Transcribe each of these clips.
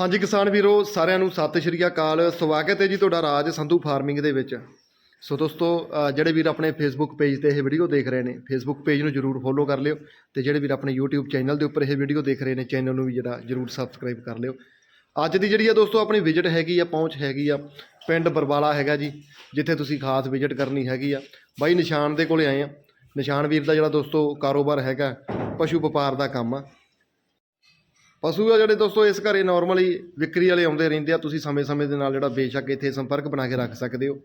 ਹਾਂਜੀ ਕਿਸਾਨ ਵੀਰੋ, ਸਾਰਿਆਂ ਨੂੰ ਸਤਿ ਸ਼੍ਰੀ ਅਕਾਲ। ਸਵਾਗਤ ਹੈ ਜੀ ਤੁਹਾਡਾ ਰਾਜ ਸੰਧੂ ਫਾਰਮਿੰਗ ਦੇ ਵਿੱਚ। ਸੋ ਦੋਸਤੋ ਜਿਹੜੇ ਵੀਰ ਆਪਣੇ ਫੇਸਬੁੱਕ ਪੇਜ ਤੇ ਇਹ ਵੀਡੀਓ ਦੇਖ ਰਹੇ ਨੇ ਫੇਸਬੁੱਕ ਪੇਜ ਨੂੰ ਜਰੂਰ ਫੋਲੋ ਕਰ ਲਿਓ ਤੇ ਜਿਹੜੇ ਵੀਰ ਆਪਣੇ YouTube ਚੈਨਲ ਦੇ ਉੱਪਰ ਇਹ ਵੀਡੀਓ ਦੇਖ ਰਹੇ ਨੇ ਚੈਨਲ ਨੂੰ ਵੀ ਜਿਹੜਾ ਜਰੂਰ ਸਬਸਕ੍ਰਾਈਬ ਕਰ ਲਿਓ। ਅੱਜ ਦੀ ਜਿਹੜੀ ਆ ਦੋਸਤੋ ਆਪਣੀ ਵਿਜ਼ਿਟ ਹੈਗੀ ਆ, ਪਹੁੰਚ ਹੈਗੀ ਆ, ਪਿੰਡ ਬਰਵਾਲਾ ਹੈਗਾ ਜੀ, ਜਿੱਥੇ ਤੁਸੀਂ ਖਾਸ ਵਿਜ਼ਿਟ ਕਰਨੀ ਹੈਗੀ ਆ। ਬਾਈ ਨਿਸ਼ਾਨ ਦੇ ਕੋਲੇ ਆਏ ਆ। ਨਿਸ਼ਾਨ ਵੀਰ ਦਾ ਜਿਹੜਾ ਦੋਸਤੋ ਕਾਰੋਬਾਰ ਹੈਗਾ, ਪਸ਼ੂ ਵਪਾਰ ਦਾ ਕੰਮ ਆ। ਪਸ਼ੂ ਆ ਜਿਹੜੇ ਦੋਸਤੋ, ਇਸ ਘਰੇ ਨਾਰਮਲੀ ਵਿਕਰੀ ਵਾਲੇ ਆਉਂਦੇ ਰਹਿੰਦੇ ਆ। ਤੁਸੀਂ ਸਮੇਂ-ਸਮੇਂ ਦੇ ਨਾਲ ਜਿਹੜਾ ਬੇਸ਼ੱਕ ਇੱਥੇ ਸੰਪਰਕ ਬਣਾ ਕੇ ਰੱਖ ਸਕਦੇ ਹੋ।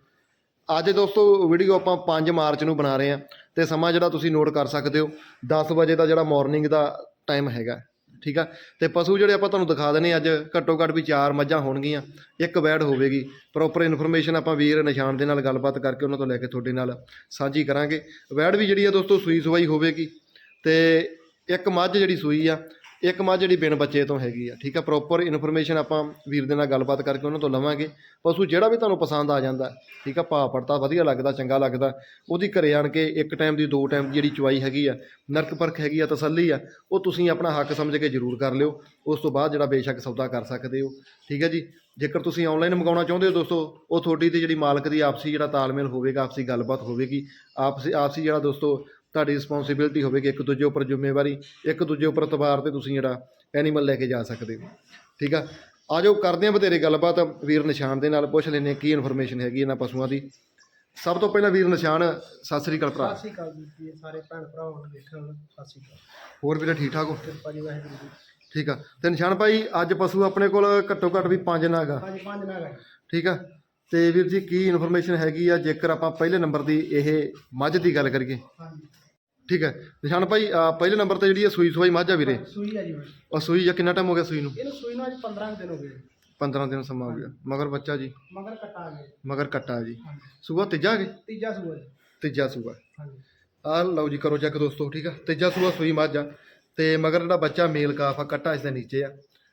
ਅੱਜ ਦੋਸਤੋ ਵੀਡੀਓ ਆਪਾਂ 5 ਮਾਰਚ ਨੂੰ ਬਣਾ ਰਹੇ ਆ ਤੇ ਸਮਾਂ ਜਿਹੜਾ ਤੁਸੀਂ ਨੋਟ ਕਰ ਸਕਦੇ ਹੋ 10 ਵਜੇ ਦਾ ਜਿਹੜਾ ਮਾਰਨਿੰਗ ਦਾ ਟਾਈਮ ਹੈਗਾ, ਠੀਕ ਆ? ਤੇ ਪਸ਼ੂ ਜਿਹੜੇ ਆਪਾਂ ਤੁਹਾਨੂੰ ਦਿਖਾ ਦਨੇ ਅੱਜ ਘੱਟੋ ਘੱਟ ਵੀ ਚਾਰ ਮੱਝਾਂ ਹੋਣਗੀਆਂ, ਇੱਕ ਵੈੜ ਹੋਵੇਗੀ। ਪ੍ਰੋਪਰ ਇਨਫੋਰਮੇਸ਼ਨ ਆਪਾਂ ਵੀਰ ਨਿਸ਼ਾਨ ਦੇ ਨਾਲ ਗੱਲਬਾਤ ਕਰਕੇ ਉਹਨਾਂ ਤੋਂ ਲੈ ਕੇ ਤੁਹਾਡੇ ਨਾਲ ਸਾਂਝੀ ਕਰਾਂਗੇ। ਵੈੜ ਵੀ ਜਿਹੜੀ ਆ ਦੋਸਤੋ ਸੂਈ ਸਵਾਈ ਹੋਵੇਗੀ ਤੇ ਇੱਕ ਮੱਝ ਜਿਹੜੀ ਸੂਈ ਆ ਇੱਕ ਮਾਂ ਜਿਹੜੀ ਬਿਨ ਬੱਚੇ ਤੋਂ ਹੈਗੀ ਆ, ਠੀਕ ਆ ਪ੍ਰੋਪਰ ਇਨਫੋਰਮੇਸ਼ਨ ਆਪਾਂ ਵੀਰ ਦੇ ਨਾਲ ਗੱਲਬਾਤ ਕਰਕੇ ਉਹਨਾਂ ਤੋਂ ਲਵਾਂਗੇ। ਪਸ਼ੂ ਜਿਹੜਾ ਵੀ ਤੁਹਾਨੂੰ ਪਸੰਦ ਆ ਜਾਂਦਾ, ਠੀਕ ਆ, ਭਾਅ ਪੜਤਾ ਵਧੀਆ ਲੱਗਦਾ, ਚੰਗਾ ਲੱਗਦਾ, ਉਹਦੀ ਘਰੇ ਆਣ ਕੇ ਇੱਕ ਟਾਈਮ ਦੀ, ਦੋ ਟਾਈਮ ਦੀ ਜਿਹੜੀ ਚੁਆਈ ਹੈਗੀ ਆ, ਨਰਕ ਪਰਖ ਹੈਗੀ ਆ, ਤਸੱਲੀ ਆ, ਉਹ ਤੁਸੀਂ ਆਪਣਾ ਹੱਕ ਸਮਝ ਕੇ ਜ਼ਰੂਰ ਕਰ ਲਿਓ। ਉਸ ਤੋਂ ਬਾਅਦ ਜਿਹੜਾ ਬੇਸ਼ੱਕ ਸੌਦਾ ਕਰ ਸਕਦੇ ਹੋ, ਠੀਕ ਹੈ ਜੀ। ਜੇਕਰ ਤੁਸੀਂ ਆਨਲਾਈਨ ਮੰਗਾਉਣਾ ਚਾਹੁੰਦੇ ਹੋ ਦੋਸਤੋ, ਉਹ ਤੁਹਾਡੀ ਤੇ ਜਿਹੜੀ ਮਾਲਕ ਦੀ ਆਪਸੀ ਜਿਹੜਾ ਤਾਲਮੇਲ ਹੋਵੇਗਾ, ਆਪਸੀ ਗੱਲਬਾਤ ਹੋਵੇਗੀ। ਆਪਸੀ ਆਪਸੀ ਜਿਹੜਾ ਦੋਸਤੋ ਤੁਹਾਡੀ ਰਿਸਪੌਂਸਿਬਿਲਟੀ ਹੋਵੇਗੀ ਇੱਕ ਦੂਜੇ ਉੱਪਰ ਜ਼ਿੰਮੇਵਾਰੀ ਇੱਕ ਦੂਜੇ ਉੱਪਰ ਤਬਾਰ ਤੇ ਤੁਸੀਂ ਜਿਹੜਾ ਐਨੀਮਲ ਲੈ ਕੇ ਜਾ ਸਕਦੇ ਹੋ। ਠੀਕ ਆ? ਆਜੋ ਕਰਦੇ ਹਾਂ ਬਥੇਰੇ ਗੱਲਬਾਤ। ਵੀਰ ਨਿਸ਼ਾਨ ਦੇ ਨਾਲ ਪੁੱਛ ਹਾਂ ਕੀ ਇਨਫੋਰਮੇਸ਼ਨ ਹੈਗੀ ਇਹਨਾਂ ਪਸ਼ੂਆਂ ਦੀ। ਸਭ ਤੋਂ ਪਹਿਲਾਂ ਵੀਰ ਨਿਸ਼ਾਨ ਸਤਿ ਸ੍ਰੀ ਅਕਾਲ ਭਰਾ। ਸਤਿ ਸ਼੍ਰੀ ਅਕਾਲ ਜੀ ਸਾਰੇ ਭੈਣ ਭਰਾਵਾਂ ਨੂੰ ਦੇਖਣ ਸਤਿ ਸ਼੍ਰੀ ਅਕਾਲ। ਹੋਰ ਵੀਰੇ ਠੀਕ ਠਾਕ ਹੋ? ਕਿਰਪਾ ਜੀ ਵਾਹਿਗੁਰੂ ਜੀ। ਠੀਕ ਆ। ਤੇ ਨਿਸ਼ਾਨ ਭਾਈ ਅੱਜ ਪਸ਼ੂ ਆਪਣੇ ਕੋਲ ਘੱਟੋ ਘੱਟ ਵੀ ਪੰਜ ਨਾਗ ਆ। ਹਾਂਜੀ ਪੰਜ ਨਾਗ ਹੈ ਠੀਕ ਆ? ਤੇ ਵੀਰ ਜੀ ਕੀ ਇਨਫੋਰਮੇਸ਼ਨ ਹੈਗੀ ਆ? ਜੇਕਰ ਆਪਾਂ ਪਹਿਲੇ ਨੰਬਰ ਦੀ ਇਹ ਮੱਝ ਦੀ ਗੱਲ ਕਰੀਏ। ਹਾਂਜੀ। ਠੀਕ ਹੈ। ਨਿਸ਼ਾਨ ਭਾਈ ਪਹਿਲੇ ਨੰਬਰ ਤੇ ਜਿਹੜੀ ਆ ਸੂਈ ਸਵਾਈ ਮੱਝ ਆ ਵੀਰੇ? ਸੂਈ ਹੈ ਜੀ ਹੁਣ। ਉਹ ਸੂਈ ਜਾਂ ਕਿੰਨਾ ਟਾਈਮ ਹੋ ਗਿਆ ਸੂਈ ਨੂੰ? ਇਹਨੂੰ ਸੂਈ ਨੂੰ ਅੱਜ 15 ਕੁ ਦਿਨ ਹੋ ਗਏ। 15 ਦਿਨ ਸਮਾਂ ਹੋ ਗਿਆ। ਮਗਰ ਬੱਚਾ ਜੀ? ਮਗਰ ਕਟਾ ਗਏ ਮਗਰ ਕੱਟਾ ਜੀ। ਹਾਂਜੀ। ਸੂਆ ਤੀਜਾ ਕੇ? ਤੀਜਾ ਸੂਆ ਜੀ। ਤੀਜਾ ਸੂਆ। ਹਾਂਜੀ। ਆ ਲਓ ਜੀ ਕਰੋ ਚੈੱਕ ਦੋਸਤੋ ਠੀਕ ਆ। ਤੀਜਾ ਸੂਆ ਸੂਈ ਮੱਝ ਆ। ਤੇ ਮਗਰ ਜਿਹੜਾ ਬੱਚਾ ਮੇਲ ਕਾਫ ਆ ਕੱਟਾ ਇਸ ਦੇ ਨੀਚੇ ਆ।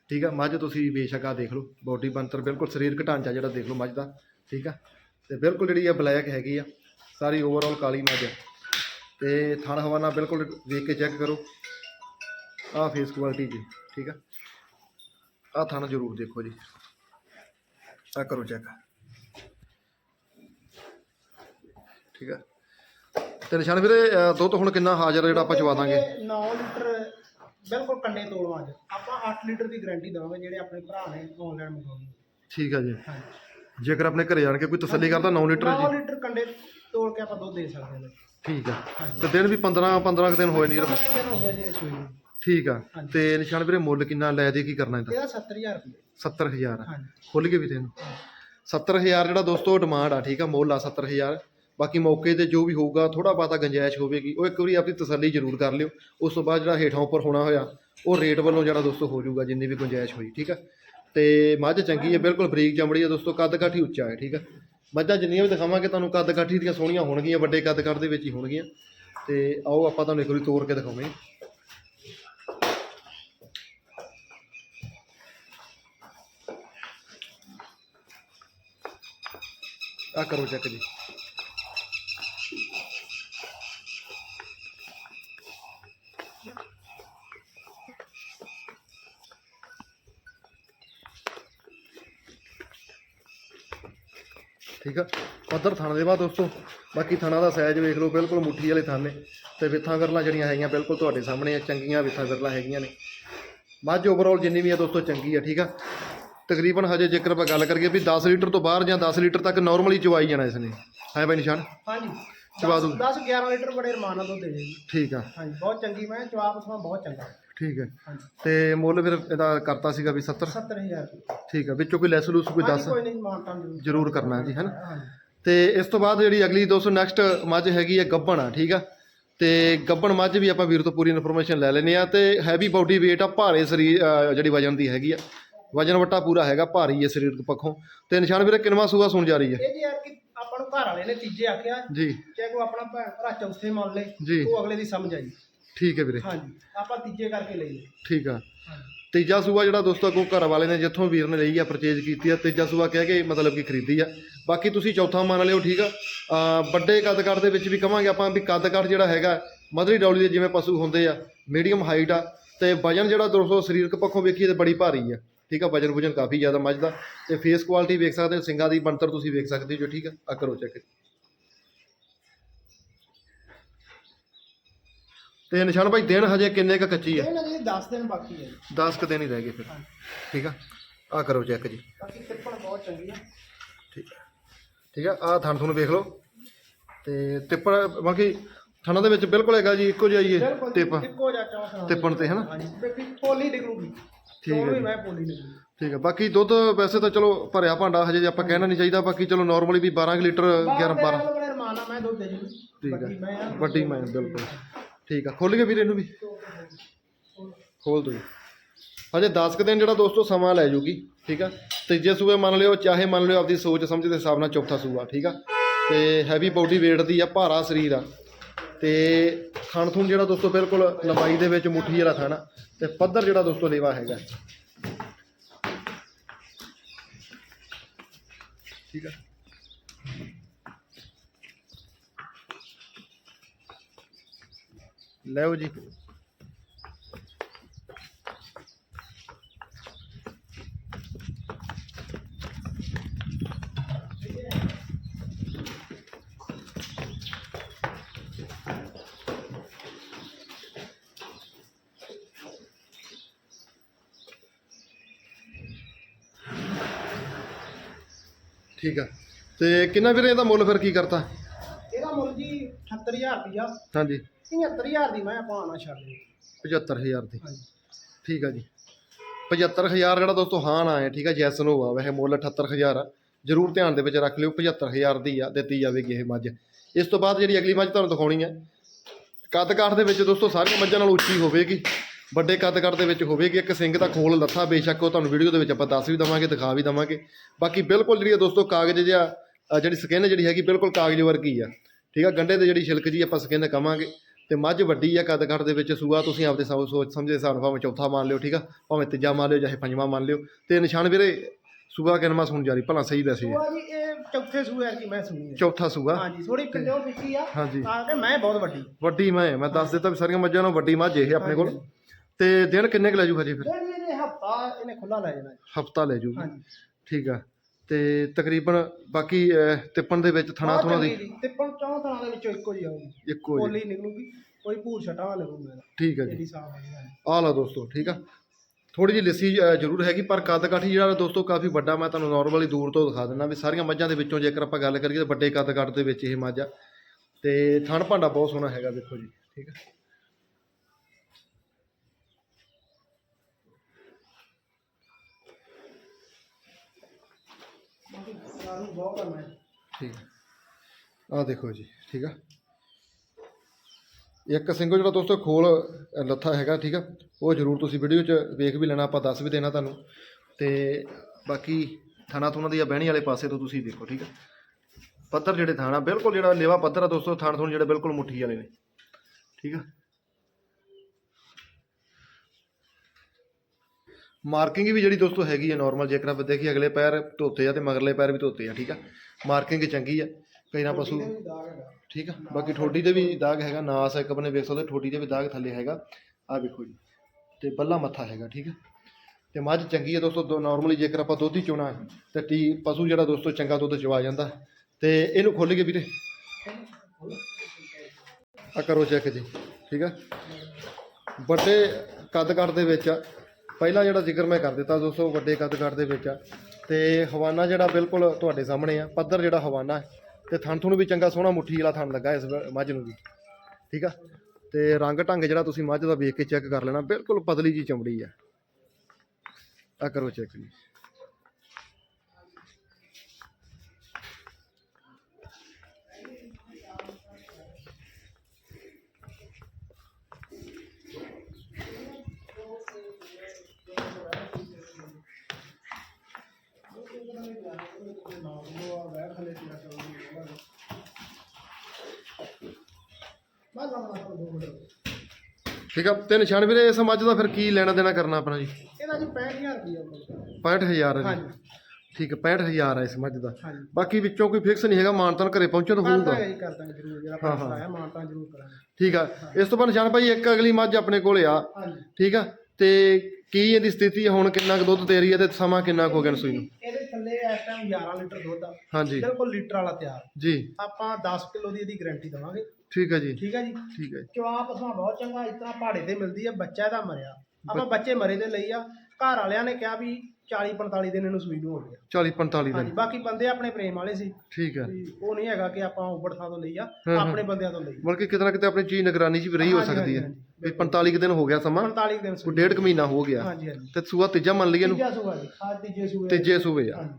ਠੀਕ ਆ ਮੱਝ ਤੁਸੀਂ ਬੇਸ਼ੱਕ ਆ ਦੇਖ ਲਓ। ਬੋਡੀ ਬੰਤਰ ਬਿਲਕੁਲ ਸਰੀਰਕ ਢਾਂਚਾ ਜਿਹੜਾ ਦੇਖ ਲਓ ਮੱਝ ਦਾ। ਠੀਕ ਆ। ਤੇ ਬਿਲਕੁਲ ਜਿਹੜੀ ਆ ਬਲੈਕ ਹੈਗੀ ਆ ਸਾਰੀ ਓਵਰਆਲ ਕਾਲੀ ਮੱਝ ਆ। ਤੇ ਥਣ ਹਵਾਨਾ ਬਿਲਕੁਲ ਵੇਖ ਕੇ ਚੈੱਕ ਕਰੋ। ਆ ਫੇਸ ਕੁਆਲਿਟੀ ਜੀ ਠੀਕ ਆ? ਆ ਥਣ ਜ਼ਰੂਰ ਦੇਖੋ ਜੀ। ਆ ਕਰੋ ਚੈੱਕ ਠੀਕ ਆ? ਤੇ ਨਿਸ਼ਾਨ ਵੀਰੇ ਦੁੱਧ ਹੁਣ ਕਿੰਨਾ ਹਾਜ਼ਰ ਜਿਹੜਾ ਆਪਾਂ ਚਵਾ ਦਾਂਗੇ? 9 ਲੀਟਰ ਬਿਲਕੁਲ ਕੰਡੇ ਤੋਲਵਾ ਅੱਜ ਆਪਾਂ 8 ਲੀਟਰ ਦੀ ਗਾਰੰਟੀ ਦਵਾਂਗੇ ਜਿਹੜੇ ਆਪਣੇ ਭਰਾ ਨੇ ਆਨਲਾਈਨ ਮੰਗਵਾਉਣੀ ਠੀਕ ਆ ਜੀ। ਜੇਕਰ ਆਪਣੇ ਘਰੇ ਜਾਣ ਕੇ ਕੋਈ ਤਸੱਲੀ ਕਰਦਾ 9 ਲੀਟਰ 9 ਜੀ। ਲੀਟਰ ਕੰਡੇ ਤੋਲ ਕੇ ਆਪਾਂ ਦੁੱਧ ਦੇ ਸਕਦੇ ਹਾਂ। ਠੀਕ ਆ। ਤੇ ਦਿਨ ਵੀ 15 15 ਕੁ ਦਿਨ ਹੋਏ ਨਹੀਂ ਯਾਰ 15 ਦਿਨ ਹੋ ਗਏ ਜੀ ਇਹ ਸੂਈ ਨੂੰ। ਠੀਕ ਆ। ਤੇ ਨਿਸ਼ਾਨ ਵੀਰੇ ਮੁੱਲ ਕਿੰਨਾ ਲੈ ਦੇ ਕੀ ਕਰਨਾ ਇਹਦਾ? ਇਹਦਾ 70000 ਰੁਪਏ। 70000 ਹਾਂਜੀ। ਖੁੱਲ ਕੇ ਵੀ ਤੈਨੂੰ। 70000 ਜਿਹੜਾ ਦੋਸਤੋ ਡਿਮਾਂਡ ਆ ਠੀਕ ਆ ਮੁੱਲ ਆ 70000 ਬਾਕੀ ਮੌਕੇ ਤੇ ਜੋ ਵੀ ਹੋਊਗਾ ਥੋੜਾ ਬਾਤਾ ਗੰਜਾਇਸ਼ ਹੋਵੇਗੀ। ਉਹ ਇੱਕ ਵਾਰੀ ਆਪਣੀ ਤਸੱਲੀ ਜ਼ਰੂਰ ਕਰ ਲਿਓ। ਉਸ ਤੋਂ ਬਾਅਦ ਜਿਹੜਾ ਹੇਠਾਂ ਉੱਪਰ ਹੋਣਾ ਹੋਇਆ ਉਹ ਰੇਟ ਵੱਲੋਂ ਜਿਹੜਾ ਦੋਸਤੋ ਹੋ ਜਾਊਗਾ ਜਿੰਨੀ ਵੀ ਗੁੰਜਾਇਸ਼ ਹੋਈ ਠੀਕ ਆ। ਤੇ ਮੱਝ ਚੰਗੀ ਹੈ ਬਿਲਕੁਲ ਬਰੀਕ ਚਮੜੀ ਹੈ ਦੋਸਤੋ ਕੱਦ ਕਾਠੀ ਉੱਚਾ ਹੈ ਠੀਕ ਆ। ਮੱਝਾਂ ਜਿੰਨੀਆਂ ਵੀ ਦਿਖਾਵਾਂਗੇ, ਤੁਹਾਨੂੰ ਕੱਦ ਕਾਠੀ ਦੀਆਂ ਸੋਹਣੀਆਂ ਹੋਣਗੀਆਂ, ਵੱਡੇ ਕੱਦ ਕਾਠ ਦੇ ਵਿੱਚ ਹੀ ਹੋਣਗੀਆਂ। ਤੇ ਆਓ ਆਪਾਂ ਤੁਹਾਨੂੰ ਇੱਕ ਵਾਰੀ ਤੋੜ ਕੇ ਦਿਖਾਉਂਦੇ ਹਾਂ। ਆ ਕਰੋ ਚੈੱਕ ਜੀ। ਠੀਕ ਆ? ਪੱਧਰ ਥਣ ਦੇ ਬਾਅਦ ਦੋਸਤੋ ਬਾਕੀ ਥਣਾ ਦਾ ਸਾਈਜ਼ ਵੇਖ ਲਓ ਬਿਲਕੁਲ ਮੁੱਠੀ ਵਾਲੇ ਥਣ। ਨੇ ਤੇ ਵਿਥਾਂ ਗਰਲਾਂ ਜਿਹੜੀਆਂ ਹੈਗੀਆਂ ਬਿਲਕੁਲ ਤੁਹਾਡੇ ਸਾਹਮਣੇ ਆ ਚੰਗੀਆਂ ਵਿਥਾਂ ਗਰਲਾਂ ਹੈਗੀਆਂ ਨੇ। ਮੱਝ ਓਵਰਆਲ ਜਿੰਨੀ ਵੀ ਆ ਦੋਸਤੋ ਚੰਗੀ ਆ ਠੀਕ ਆ? ਤਕਰੀਬਨ ਹਜੇ ਜੇਕਰ ਆਪਾਂ ਗੱਲ ਕਰੀਏ ਵੀ 10 ਲੀਟਰ ਤੋਂ ਬਾਹਰ ਜਾਂ 10 ਲੀਟਰ ਤੱਕ ਨਾਰਮਲੀ ਚਵਾਈ ਜਾਣਾ ਇਸ ਨੇ। ਹੈ ਬਾਈ ਨਿਸ਼ਾਨ? ਹਾਂਜੀ। ਚਵਾ ਦੂੰ। 10 11 ਲੀਟਰ ਬੜੇ ਰਮਾਨ ਦੁੱਧ ਦੇ ਜੀ। ਠੀਕ ਆ। ਹਾਂਜੀ ਬਹੁਤ ਚੰਗੀ ਮੈਂ ਜਵਾਬ ਉਸਮਾ ਬਹੁਤ ਚੰਗਾ। ਠੀਕ ਹੈ। ਹਾਂਜੀ। ਤੇ ਮੁੱਲ ਫਿਰ ਇਹਦਾ ਕਰਤਾ ਸੀਗਾ ਵੀ 70 70000 ਰੁਪਏ ਠੀਕ ਆ ਵਿੱਚੋਂ ਕੋਈ ਲੈਸ ਲੂਸ ਕੋਈ 10 ਕੋਈ ਨਹੀਂ ਮਾਨਤਾਂ ਜ਼ਰੂਰ। ਜ਼ਰੂਰ ਕਰਨਾ ਹੈ ਜੀ ਹੈ ਨਾ ਹਾਂਜੀ। ਤੇ ਇਸ ਤੋਂ ਬਾਅਦ ਜਿਹੜੀ ਅਗਲੀ ਦੋਸਤੋ ਨੈਕਸਟ ਮੱਝ ਹੈਗੀ ਹੈ ਗੱਬਣ ਆ ਠੀਕ ਆ? ਤੇ ਗੱਬਣ ਮੱਝ ਵੀ ਆਪਾਂ ਵੀਰ ਤੋਂ ਪੂਰੀ ਇਨਫੋਰਮੇਸ਼ਨ ਲੈ ਲੈਨੇ ਆ ਤੇ ਹੈਵੀ ਬਾਡੀ weight ਆ ਭਾਰੇ ਸਰੀਰ ਜਿਹੜੀ ਵਜਨ ਦੀ ਹੈਗੀ ਆ। ਵਜਨ ਵਟਾ ਪੂਰਾ ਹੈਗਾ ਭਾਰੀ ਹੈ ਸਰੀਰਕ ਪੱਖੋਂ। ਤੇ ਨਿਸ਼ਾਨ ਵੀਰੇ ਕਿੰਨਵਾ ਸੂਆ ਸੁਣ ਜਾ ਰਹੀ ਹੈ? ਇਹ ਜੀ ਯਾਰ ਕਿ ਆਪਾਂ ਨੂੰ ਘਰ ਵਾਲੇ ਨੇ ਤੀਜੇ ਆਖਿਆ ਜੀ। ਚਾਹੇ ਕੋਈ ਆਪਣਾ ਭੈਣ ਭਰਾ ਚੌਥੇ ਮੰਨ ਲੇ ਜੀ। ਉਹ ਅਗਲੇ ਦੀ ਸਮਝ ਆਈ। ਠੀਕ ਹੈ ਵੀਰੇ। ਹਾਂਜੀ ਆਪਾਂ ਤੀਜੇ ਕਰਕੇ ਲਈਏ। ਠੀਕ ਆ। ਹਾਂਜੀ। ਤੀਜਾ ਸੂਆ ਜਿਹੜਾ ਦੋਸਤੋ ਕੋ ਘਰ ਵਾਲੇ ਨੇ ਜਿੱਥੋਂ ਵੀਰ ਨੇ ਲਈ ਆ ਪਰਚੇਜ ਕੀਤੀ ਆ ਤੀਜਾ ਸੂਆ ਕਹਿ ਕੇ ਮਤਲਬ ਕਿ ਖਰੀਦੀ ਆ। ਬਾਕੀ ਤੁਸੀਂ ਚੌਥਾ ਮੰਨ ਲਿਓ ਠੀਕ ਆ। ਵੱਡੇ ਕੱਦ-ਕੱਦ ਦੇ ਵਿੱਚ ਵੀ ਕਵਾਂਗੇ ਆਪਾਂ ਵੀ ਕੱਦ-ਕੱਦ ਜਿਹੜਾ ਹੈਗਾ ਮਧਰੀ ਡੌਲੀ ਦੇ ਜਿਵੇਂ ਪਸ਼ੂ ਹੁੰਦੇ ਆ ਮੀਡੀਅਮ ਹਾਈਟ ਆ ਤੇ ਵਜਨ ਜਿਹੜਾ ਦੋਸਤੋ ਸਰੀਰਕ ਪੱਖੋਂ ਵੇਖੀਏ ਤੇ ਬੜੀ ਭਾਰੀ ਆ। ਠੀਕ ਆ ਵਜਨ ਵਜਨ ਕਾਫੀ ਜ਼ਿਆਦਾ ਮੱਝ ਦਾ ਤੇ ਫੇਸ ਕੁਆਲਿਟੀ ਵੇਖ ਸਕਦੇ ਹੋ ਸਿੰਗਾਂ ਦੀ ਬਣਤਰ ਤੁਸੀਂ ਵੇਖ ਸਕਦੇ ਹੋ ਜੋ ਠੀਕ ਆ। ਆ ਕਰੋ ਚੈੱਕ ਤੇ ਨਿਸ਼ਾਨ ਭਾਈ ਦਿਨ ਹਜੇ ਕਿੰਨੇ ਕ ਕੱਚੀ ਆ? ਇਹ ਨਾ ਜੀ 10 ਦਿਨ ਬਾਕੀ ਹੈ ਜੀ। 10 ਕ ਦਿਨ ਹੀ ਰਹਿ ਗਏ ਫਿਰ। ਹਾਂਜੀ ਠੀਕ ਆ? ਆ ਕਰੋ ਚੈੱਕ ਜੀ। ਬਾਕੀ ਤਿੱਪਣ ਬਹੁਤ ਚੰਗੀ ਹੈ ਠੀਕ ਆ। ਠੀਕ ਆ? ਆ ਥਣ ਤੁਹਾਨੂੰ ਵੇਖ ਲਓ। ਤੇ ਤਿੱਪਣ ਬਾਕੀ ਥਣਾ ਦੇ ਵਿੱਚ ਬਿਲਕੁਲ ਹੈਗਾ ਜੀ ਇੱਕੋ ਜਿਹਾ ਹੀ ਬਿਲਕੁਲ ਤਿੱਪ ਇੱਕੋ ਜਿਹਾ ਚੌਂਕ ਤਿੱਪਣ ਤੇ ਹਨਾ? ਹਾਂਜੀ ਪੋਲੀ ਨਿਕਲੂਗੀ। ਠੀਕ ਹੈ। ਮੈਂ ਪੋਲੀ ਨਿਕਲੂਗੀ। ਠੀਕ ਹੈ ਬਾਕੀ ਦੁੱਧ ਵੈਸੇ ਤਾਂ ਚਲੋ ਭਰਿਆ ਭਾਂਡਾ ਹਜੇ ਆਪਾਂ ਕਹਿਣਾ ਨਹੀਂ ਚਾਹੀਦਾ। ਬਾਕੀ ਚਲੋ ਨਾਰਮਲੀ ਵੀ 12 ਕੁ ਲੀਟਰ 11 12 ਬੜੇ ਰਮਾਨ ਨਾਲ ਮੈਂ ਦੁੱਧ ਦੇ ਜੀ ਠੀਕ ਹੈ। ਵੱਡੀ ਮੈਂ ਬਿਲਕੁਲ। ਠੀਕ ਆ, ਖੋਲ ਕੇ ਵੀਰ ਇਹਨੂੰ ਵੀ? ਖੋਲ ਦੋ ਜੀ। ਹਜੇ 10 ਕੁ ਦਿਨ ਜਿਹੜਾ ਦੋਸਤੋ ਸਮਾਂ ਲੈ ਜੂਗੀ, ਠੀਕ ਆ? ਤੀਜੇ ਸੂਏ ਮੰਨ ਲਿਓ, ਚਾਹੇ ਮੰਨ ਲਿਓ ਆਪਦੀ ਸੋਚ ਸਮਝ ਦੇ ਹਿਸਾਬ ਨਾਲ ਚੌਥਾ ਸੂਆ, ਠੀਕ ਆ? ਤੇ ਹੈਵੀ ਬਾਡੀ weight ਦੀ ਆ, ਭਾਰਾ ਸਰੀਰ ਆ। ਤੇ ਖਾਣ ਥੂਣ ਜਿਹੜਾ ਦੋਸਤੋ ਬਿਲਕੁਲ ਲੰਬਾਈ ਦੇ ਵਿੱਚ ਮੁੱਠੀ ਵਾਲਾ ਖਾਣਾ ਤੇ ਪੱਧਰ ਜਿਹੜਾ ਦੋਸਤੋ ਲੇਵਾ ਹੈਗਾ। ਠੀਕ ਆ? ਲੈਓ ਜੀ। ਠੀਕ ਆ। ਤੇ ਕਿੰਨਾ ਵੀਰੇ ਇਹਦਾ ਮੁੱਲ ਫਿਰ ਕੀ ਕਰਤਾ? ਇਹਦਾ ਮੁੱਲ ਜੀ 78000 ਰੁਪਇਆ ਹਾਂਜੀ। 75000 ਦੀ ਮੈਂ ਪਾਣਾ ਛੱਡ ਲਈ 75000 ਦੀ। ਹਾਂਜੀ। ਠੀਕ ਆ ਜੀ। 75000 ਜਿਹੜਾ ਦੋਸਤੋ ਹਾਂ ਨਾ ਹੈ ਠੀਕ ਆ ਜੈਸ ਨੂੰ ਆ। ਵੈਸੇ ਮੁੱਲ 78000 ਆ। ਜਰੂਰ ਧਿਆਨ ਦੇ ਵਿੱਚ ਰੱਖ ਲਿਓ 75000 ਦੀ ਆ ਦਿੱਤੀ ਜਾਵੇਗੀ ਇਹ ਮੱਝ। ਇਸ ਤੋਂ ਬਾਅਦ ਜਿਹੜੀ ਅਗਲੀ ਮੱਝ ਤੁਹਾਨੂੰ ਦਿਖਾਉਣੀ ਹੈ ਕੱਦ ਕਾਠ ਦੇ ਵਿੱਚ ਦੋਸਤੋ ਸਾਰੀਆਂ ਮੱਝਾਂ ਨਾਲ ਉੱਚੀ ਹੋਵੇਗੀ। ਵੱਡੇ ਕੱਦ ਕਾਠ ਦੇ ਵਿੱਚ ਹੋਵੇਗੀ। ਇੱਕ ਸਿੰਘ ਦਾ ਖੋਲ ਲੱਥਾ ਬੇਸ਼ੱਕ ਉਹ ਤੁਹਾਨੂੰ ਵੀਡੀਓ ਦੇ ਵਿੱਚ ਆਪਾਂ ਦੱਸ ਵੀ ਦਵਾਂਗੇ ਦਿਖਾ ਵੀ ਦਵਾਂਗੇ। ਬਾਕੀ ਬਿਲਕੁਲ ਜਿਹੜੀ ਆ ਦੋਸਤੋ ਕਾਗਜ਼ ਜਿਹਾ ਜਿਹੜੀ ਸਕਿਨ ਜਿਹੜੀ ਹੈਗੀ ਬਿਲਕੁਲ ਕਾਗਜ਼ ਵਰਗੀ ਆ। ਠੀਕ ਆ ਗੰਡੇ ਤੇ ਜਿਹੜੀ ਛਿਲਕ ਜੀ ਆਪਾਂ ਸਕਿਨ ਕਵਾਂਗੇ। ਤੇ ਮੱਝ ਵੱਡੀ ਆ ਕੱਦ ਦੇ ਵਿੱਚ ਸੂਆ ਤੁਸੀਂ ਆਪਦੇ ਸਭ ਸੋਚ ਸਮਝੇ ਹਿਸਾਬ ਨਾਲ ਭਾਵੇਂ ਚੌਥਾ ਮੰਨ ਲਿਓ ਠੀਕ ਆ? ਭਾਵੇਂ ਤੀਜਾ ਮੰਨ ਲਿਓ ਚਾਹੇ ਪੰਜਵਾਂ ਮੰਨ ਲਿਓ। ਤੇ ਨਿਸ਼ਾਨ ਵੀਰੇ ਸੂਆ ਕਿਨਮਾ ਸੁਣ ਜਾਰੀ ਭਲਾ ਸਹੀ ਵੈਸੇ ਸੂਆ ਜੀ ਇਹ ਚੌਥੇ ਸੂਏ ਕੀ ਮੈਂ ਸੁਣੀ ਹੈ ਚੌਥਾ ਸੂਆ। ਹਾਂਜੀ ਥੋੜੀ ਕੰਜੋ ਫਿੱਕੀ ਆ। ਹਾਂਜੀ। ਤਾਂ ਕਿ ਮੈਂ ਬਹੁਤ ਵੱਡੀ। ਵੱਡੀ ਮੈਂ ਮੈਂ ਦੱਸ ਦਿੱਤਾ ਵੀ ਸਾਰੀਆਂ ਮੱਝਾਂ ਨਾਲੋਂ ਵੱਡੀ ਮੱਝ ਇਹ ਆਪਣੇ ਕੋਲ। ਤੇ ਦਿਨ ਕਿੰਨੇ ਕੁ ਲੈ ਜੂ ਹਜੇ ਫਿਰ? ਜਿਹੜੀ ਇਹਨੇ ਹਫਤਾ ਇਹਨੇ ਖੁੱਲਾ ਲੈ ਜਾਣਾ ਜੀ। ਹਫਤਾ ਲੈ ਜੂਗੀ ਹਾਂਜੀ। ਠੀਕ ਆ। ਤੇ ਤਕਰੀਬਨ ਬਾਕੀ ਅਹ, ਤਿੱਪਣ ਦੇ ਵਿੱਚ ਥਣਾ ਥੁਣਾ ਦੀ ਜੀ। ਤਿੱਪਣ ਚੌਂ ਤਰ੍ਹਾਂ ਦੇ ਵਿੱਚੋਂ ਇੱਕੋ ਜੀ ਆਊਗੀ ਇੱਕੋ ਜੀ ਪੋਲੀ ਨਿਕਲੂਗੀ ਕੋਈ ਭੂਰ ਛਟਾ ਨਾ ਨਿਕਲੂ ਮੇਰਾ ਠੀਕ ਆ ਜੀ। ਜਿਹੜੀ ਸਾਫ਼ ਹੈ। ਹਾਂਜੀ ਆ ਲਾ ਦੋਸਤੋ ਠੀਕ ਆ? ਥੋੜੀ ਜਿਹੀ ਲੱਸੀ ਜ਼ਰੂਰ ਹੈਗੀ ਪਰ ਕੱਦ ਕਾਠੀ ਜਿਹੜਾ ਦੋਸਤੋ ਕਾਫੀ ਵੱਡਾ ਮੈਂ ਤੁਹਾਨੂੰ ਨਾਰਮਲੀ ਦੂਰ ਤੋਂ ਦਿਖਾ ਦਿੰਦਾ ਵੀ ਸਾਰੀਆਂ ਮੱਝਾਂ ਦੇ ਵਿੱਚੋਂ ਜੇਕਰ ਆਪਾਂ ਗੱਲ ਕਰੀਏ ਤਾਂ ਵੱਡੇ ਕੱਦ ਕਾਠ ਦੇ ਵਿੱਚ ਇਹ ਮੱਝ ਆ। ਤੇ ਥਣ ਭਾਂਡਾ ਬਹੁਤ ਸੋਹਣਾ ਹੈਗਾ ਦੇਖੋ ਜੀ ਠੀਕ ਆ? ਸਾਨੂੰ ਬਹੁਤ ਕਰਨਾ ਹੈ। ਠੀਕ ਆ ਦੇਖੋ ਜੀ, ਠੀਕ ਆ। ਇੱਕ ਸਿੰਗਲ ਜਿਹੜਾ ਦੋਸਤੋ ਖੋਲ ਲੱਥਾ ਹੈਗਾ, ਠੀਕ ਆ। ਉਹ ਜ਼ਰੂਰ ਤੁਸੀਂ ਵੀਡੀਓ 'ਚ ਵੇਖ ਵੀ ਲੈਣਾ, ਆਪਾਂ ਦੱਸ ਵੀ ਦੇਣਾ ਤੁਹਾਨੂੰ। ਤੇ ਬਾਕੀ ਥਾਣਾ ਥੁਣਾ ਦੀ ਆ ਬਹਿਣੀ ਵਾਲੇ ਪਾਸੇ ਤੋਂ ਤੁਸੀਂ ਦੇਖੋ, ਠੀਕ ਆ। ਪੱਧਰ ਜਿਹੜੇ ਥਾਣਾ, ਬਿਲਕੁਲ ਜਿਹੜਾ ਲੇਵਾ ਪੱਧਰ ਆ ਦੋਸਤੋ, ਥਾਣ ਥੁਣ ਜਿਹੜੇ ਬਿਲਕੁਲ ਮੁੱਠੀ ਵਾਲੇ ਨੇ, ਠੀਕ ਆ। ਮਾਰਕਿੰਗ ਵੀ ਜਿਹੜੀ ਦੋਸਤੋ ਹੈਗੀ ਹੈ ਨਾਰਮਲ ਜੇਕਰ ਆਪਾਂ ਦੇਖੀਏ ਅਗਲੇ ਪੈਰ ਧੋਤੇ ਆ ਤੇ ਮਗਰਲੇ ਪੈਰ ਵੀ ਧੋਤੇ ਆ ਠੀਕ ਆ? ਮਾਰਕਿੰਗ ਚੰਗੀ ਆ ਕਈ ਨਾ ਪਸ਼ੂ ਠੀਕ ਆ? ਬਾਕੀ ਠੋਡੀ ਦੇ ਵੀ ਦਾਗ ਹੈਗਾ ਨਾਸ ਇੱਕ ਬੰਨੇ ਵੇਖ ਸਕਦੇ ਠੋਡੀ ਦੇ ਵੀ ਦਾਗ ਥੱਲੇ ਹੈਗਾ। ਆ ਵੇਖੋ ਜੀ ਤੇ ਬੱਲਾ ਮੱਥਾ ਹੈਗਾ ਠੀਕ ਆ? ਤੇ ਮੱਝ ਚੰਗੀ ਹੈ ਦੋਸਤੋ ਦੋ ਨਾਰਮਲੀ ਜੇਕਰ ਆਪਾਂ ਦੁੱਧ ਹੀ ਚੋਣਾ ਤੇ ਟੀ ਪਸ਼ੂ ਜਿਹੜਾ ਦੋਸਤੋ ਚੰਗਾ ਦੁੱਧ ਚਵਾ ਜਾਂਦਾ। ਤੇ ਇਹਨੂੰ ਖੋਲ ਕੇ ਵੀਰੇ। ਆ ਕਰੋ ਚੈੱਕ ਜੀ ਠੀਕ ਆ? ਵੱਡੇ ਕੱਦ ਕੱਟ ਦੇ ਵਿੱਚ ਆ ਪਹਿਲਾਂ ਜਿਹੜਾ ਜ਼ਿਕਰ ਮੈਂ ਕਰ ਦਿੱਤਾ ਦੋਸਤੋ, ਵੱਡੇ ਕੱਦ ਦੇ ਵਿੱਚ ਆ। ਤੇ ਹਵਾਨਾ ਜਿਹੜਾ ਬਿਲਕੁਲ ਤੁਹਾਡੇ ਸਾਹਮਣੇ ਆ, ਪੱਧਰ ਜਿਹੜਾ ਹਵਾਨਾ ਹੈ, ਤੇ ਥਣ ਥੁਣ ਵੀ ਚੰਗਾ ਸੋਹਣਾ ਮੁੱਠੀ ਵਾਲਾ ਥਣ ਲੱਗਾ ਇਸ ਮੱਝ ਨੂੰ ਵੀ। ਠੀਕ ਆ? ਤੇ ਰੰਗ ਢੰਗ ਜਿਹੜਾ ਤੁਸੀਂ ਮੱਝ ਦਾ ਵੇਖ ਕੇ ਚੈੱਕ ਕਰ ਲੈਣਾ, ਬਿਲਕੁਲ ਪਤਲੀ ਜੀ ਚਮੜੀ ਆ। ਆ ਕਰੋ ਚੈੱਕ ਜੀ। ਮੈਂ ਲਾਉਣਾ ਤੁਹਾਨੂੰ ਦੋ ਮਿੰਟ ਠੀਕ ਆ ਤੇ ਨਿਸ਼ਾਨ ਵੀਰੇ ਇਸ ਮੱਝ ਦਾ ਫਿਰ ਕੀ ਲੈਣਾ ਦੇਣਾ ਕਰਨਾ ਆਪਣਾ ਜੀ? ਇਹਦਾ ਜੀ 65000 ਰੁਪਇਆ ਮੁੱਲ। 65000 ਹੈ ਜੀ। ਹਾਂਜੀ। ਠੀਕ ਹੈ 65000 ਹੈ ਇਸ ਮੱਝ ਦਾ। ਹਾਂਜੀ। ਬਾਕੀ ਵਿੱਚੋਂ ਕੋਈ ਫਿਕਸ ਨਹੀਂ ਹੈਗਾ ਮਾਨਤਨ ਘਰੇ ਪਹੁੰਚੋ ਤਾਂ ਜੀ ਜ਼ਰੂਰ ਜਿਹੜਾ ਪੈਸਾ ਆਇਆ ਮਾਨਤਾ ਜ਼ਰੂਰ ਕਰਾਂਗੇ। ਠੀਕ ਆ ਇਸ ਤੋਂ ਬਾਅਦ ਨਿਸ਼ਾਨ ਭਾਈ ਇੱਕ ਅਗਲੀ ਮੱਝ ਆਪਣੇ ਕੋਲੇ ਆ। ਹਾਂਜੀ। ਠੀਕ ਆ ਤੇ ਕੀ ਇਹਦੀ ਸਥਿਤੀ ਹੁਣ ਕਿੰਨਾ ਕੁ ਦੁੱਧ ਦੇ ਰਹੀ ਹੈ ਤੇ ਸਮਾਂ ਕਿੰਨਾ ਕੁ ਹੋ ਗਿਆ ਨੂੰ ਸੂਈ ਨੂੰ? ਇਹਦੇ ਥੱਲੇ ਇਸ ਟਾਈਮ 11 ਲੀਟਰ ਦੁੱਧ ਆ। ਹਾਂਜੀ। ਬਿਲਕੁਲ ਲੀਟਰ ਵਾਲਾ ਤਿਆਰ। ਜੀ। ਆਪਾਂ 10 ਕਿਲੋ ਦੀ ਇਹਦੀ ਗਾਰੰਟੀ ਦਵਾਂਗੇ। ਠੀਕ ਹੈ ਜੀ। ਠੀਕ ਹੈ ਜੀ? ਠੀਕ ਹੈ। ਚਵਾ ਪਸਮਾ ਬਹੁਤ ਚੰਗਾ ਤਰ੍ਹਾਂ ਪਹਾੜੇ ਤੇ ਮਿਲਦੀ ਆ ਬੱਚਾ ਇਹਦਾ ਮਰਿਆ। ਆਪਾਂ ਬੱਚੇ ਮਰੇ ਦੇ ਲਈ ਆ। ਘਰ ਵਾਲਿਆਂ ਨੇ ਕਿਹਾ ਵੀ 40 45 ਦਿਨ ਇਹਨੂੰ ਸੂਈ ਨੂੰ ਹੋ ਗਿਆ। 40 45 ਹਾਂਜੀ ਦਿਨ ਬਾਕੀ ਬੰਦੇ ਆਪਣੇ ਪ੍ਰੇਮ ਵਾਲੇ ਸੀ। ਠੀਕ ਹੈ ਉਹ ਨਹੀਂ ਹੈਗਾ ਕਿ ਆਪਾਂ ਉਬੜ ਥਾਂ ਤੋਂ ਲਈ ਆ ਹਾਂ। ਆਪਣੇ ਬੰਦਿਆਂ ਤੋਂ ਲਈ। ਬਲਕਿ ਕਿਤੇ ਨਾ ਕਿਤੇ ਆਪਣੀ ਚੀਜ਼ ਨਿਗਰਾਨੀ 'ਚ ਵੀ ਰਹੀ ਹੋ ਸਕਦੀ ਹੈ। ਵੀ 45 ਕੁ ਦਿਨ ਹੋ ਗਿਆ ਸਮਾਂ। 45 ਦਿਨ ਕੋਈ ਡੇਢ ਕੁ ਮਹੀਨਾ ਹੋ ਗਿਆ। ਹਾਂਜੀ ਹਾਂਜੀ। ਤੇ ਸੂਆ ਤੀਜਾ ਮੰਨ ਲਈਏ ਇਹਨੂੰ। ਤੀਜਾ ਸੂਆ ਜੀ ਆ ਤੀਜੇ ਸੂਏ। ਤੀਜੇ ਸੂਏ ਆ। ਹਾਂਜੀ।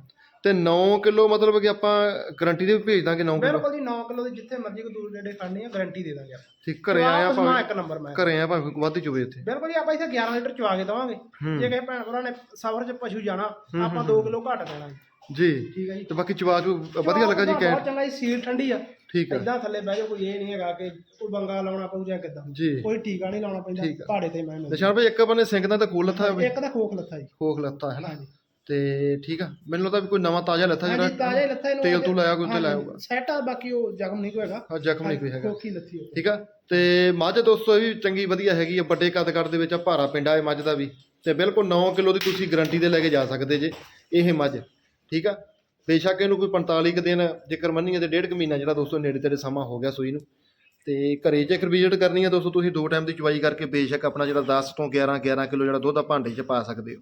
ਤੇ 9 ਕਿਲੋ ਮਤਲਬ ਕਿ ਆਪਾਂ ਗਾਰੰਟੀ ਦੇ ਵੀ ਭੇਜ ਦਾਂਗੇ 9 ਕਿਲੋ। ਬਿਲਕੁਲ ਜੀ 9 ਕਿਲੋ ਦੇ ਜਿੱਥੇ ਮਰਜ਼ੀ ਕੋ ਦੂਰ ਨੇੜੇ ਖੜਨੀ ਆ ਗਾਰੰਟੀ ਦੇ ਦਾਂਗੇ ਆਪਾਂ। ਠੀਕ ਘਰੇ ਆਇਆ ਭਾਵੇਂ ਇੱਕ ਨੰਬਰ ਮੈਂ। ਘਰੇ ਆਇਆ ਭਾਵੇਂ ਵੱਧ ਹੀ ਚੋਵੇ ਇੱਥੇ। ਬਿਲਕੁਲ ਜੀ ਆਪਾਂ ਇੱਥੇ 11 ਲੀਟਰ ਚਵਾ ਕੇ ਦਵਾਂਗੇ। ਜੇ ਕਿਸੇ ਭੈਣ ਭਰਾ ਨੇ ਸਫ਼ਰ 'ਚ ਪਸ਼ੂ ਜਾਣਾ ਆਪਾਂ 2 ਕਿਲੋ ਘੱਟ ਦੇਣਾ ਜੀ। ਜੀ। ਠੀਕ ਹੈ ਜੀ। ਤੇ ਬਾਕੀ ਚਵਾ ਚੂ ਵਧੀਆ ਲੱਗਾ ਜੀ ਬਹੁਤ ਕਹਿ ਚੰਗਾ ਜੀ ਸੀਲ ਠੰਡੀ ਆ। ਠੀਕ ਹੈ ਇਦਾਂ ਥੱਲੇ ਬਹਿ ਜਾ ਕੋਈ ਇਹ ਨਹੀਂ ਹੈਗਾ ਕਿ ਕੋਈ ਬੰਗਾ ਲਾਉਣਾ ਪਊ ਜਾਂ ਕਿਦਾਂ। ਜੀ। ਕੋਈ ਟੀਕਾ ਨਹੀਂ ਲਾਉਣਾ ਪੈਂਦਾ ਠੀਕ ਆ। ਪਹਾੜੇ ਤੇ ਮੈਂ ਨਿਸ਼ਾਨ ਭਾਈ ਇੱਕ ਬੰਨੇ ਸਿੰਘ ਦਾ ਤਾਂ ਕੋਲ ਲੱਥਾ ਹੋਵੇ। ਇੱਕ ਤਾਂ ਖੋਖ ਲੱਥਾ ਜੀ। ਖੋਖ ਲੱਥਾ ਹੈ ਨਾ? ਹਾਂਜੀ। ਤੇ ਠੀਕ ਆ। ਮੈਨੂੰ ਲੱਗਦਾ ਵੀ ਕੋਈ ਨਵਾਂ ਤਾਜ਼ਾ ਲੱਥਾ ਹਾਂਜੀ ਤਾਜ਼ਾ ਜਿਹੜਾ ਹੀ ਲੱਥਾ ਇਹਨੂੰ ਤੇਲ ਤੂੰ ਲਾਇਆ ਕੋਈ ਉੱਤੇ ਲਾਇਆ ਹੋਊਗਾ। ਸੈਟ ਆ ਬਾਕੀ ਉਹ ਜ਼ਖਮ ਨਹੀਂ ਕੋਈ ਹੈਗਾ। ਹਾਂ ਜ਼ਖਮ ਨਹੀਂ ਕੋਈ ਹੈਗਾ। ਖੋਖੀ ਲੱਥੀ ਹੋ ਠੀਕ ਆ। ਤੇ ਮੱਝ ਦੋਸਤੋ ਇਹ ਵੀ ਚੰਗੀ ਵਧੀਆ ਹੈਗੀ ਆ ਵੱਡੇ ਕੱਦ ਕੱਦ ਦੇ ਵਿੱਚ ਆ ਭਾਰਾ ਪਿੰਡਾ ਹੈ ਮੱਝ ਦਾ ਵੀ। ਤੇ ਬਿਲਕੁਲ 9 ਕਿਲੋ ਦੀ ਤੁਸੀਂ ਗਾਰੰਟੀ ਦੇ ਲੈ ਕੇ ਜਾ ਸਕਦੇ ਜੇ ਇਹ ਮੱਝ। ਠੀਕ ਆ? ਬੇਸ਼ੱਕ ਇਹਨੂੰ ਕੋਈ 45 ਕੁ ਦਿਨ ਜੇਕਰ ਮੰਨੀਏ ਤੇ ਡੇਢ ਕੁ ਮਹੀਨਾ ਜਿਹੜਾ ਦੋਸਤੋ ਨੇੜੇ ਤੇੜੇ ਸਮਾਂ ਹੋ ਗਿਆ ਸੂਈ ਨੂੰ। ਤੇ ਘਰੇ ਜੇਕਰ ਵਿਜ਼ਿਟ ਕਰਨੀ ਹੈ ਦੋਸਤੋ, ਤੁਸੀਂ ਦੋ ਟਾਈਮ ਦੀ ਚਵਾਈ ਕਰਕੇ ਬੇਸ਼ੱਕ ਆਪਣਾ ਜਿਹੜਾ 10 ਤੋਂ 11 11 ਕਿਲੋ ਜਿਹੜਾ ਦੁੱਧ ਆ ਭਾਂਡੇ 'ਚ ਪਾ ਸਕਦੇ ਹੋ।